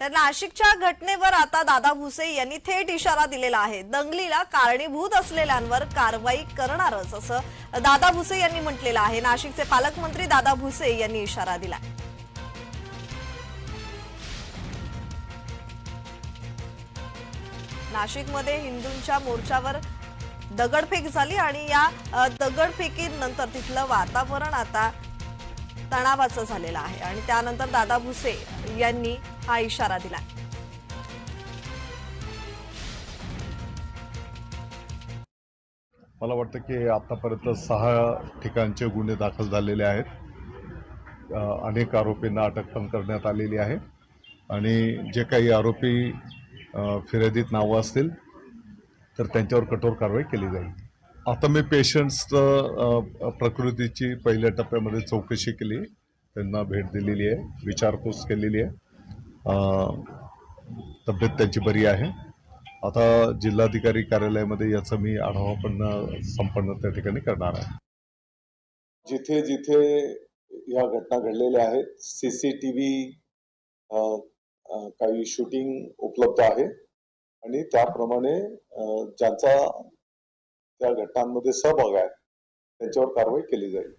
तर नाशिकच्या घटनेवर आता दादा भुसे यांनी थेट इशारा दिलेला आहे. दंगलीला कारणीभूत असलेल्यांवर कारवाई करणारच असं दादा भुसे यांनी म्हटलेलं आहे. नाशिकचे पालकमंत्री दादा भुसे यांनी इशारा दिला नाशिकमध्ये हिंदूंच्या मोर्चावर दगडफेक झाली आणि या दगडफेकीनंतर तिथलं वातावरण आता तणावाचं झालेलं आहे. आणि त्यानंतर दादा भुसे यांनी हा इशारा दिला मला वाटतं की आतापर्यंत सहा ठिकाणचे गुन्हे दाखल झालेले आहेत. अनेक आरोपींना अटक पण करण्यात आलेली आहे. आणि जे काही आरोपी फिर्यादीत नावं असतील तर त्यांच्यावर कठोर कारवाई केली जाईल. आता मी पेशंट्स प्रकृतीची पहिल्या टप्प्यामध्ये चौकशी केली. त्यांना भेट दिलेली आहे विचारपूस केलेली आहे. तब्येत त्यांची बरी आहे. आता जिल्हाधिकारी कार्यालयामध्ये याचा मी आढावा पण संपन्न त्या ठिकाणी करणार आहे. जिथे जिथे या घटना घडलेल्या आहेत सीसीटीव्ही काही शूटिंग उपलब्ध आहे. आणि त्याप्रमाणे ज्यांचा त्या घटनांमध्ये सहभाग आहे त्यांच्यावर कारवाई केली जाईल.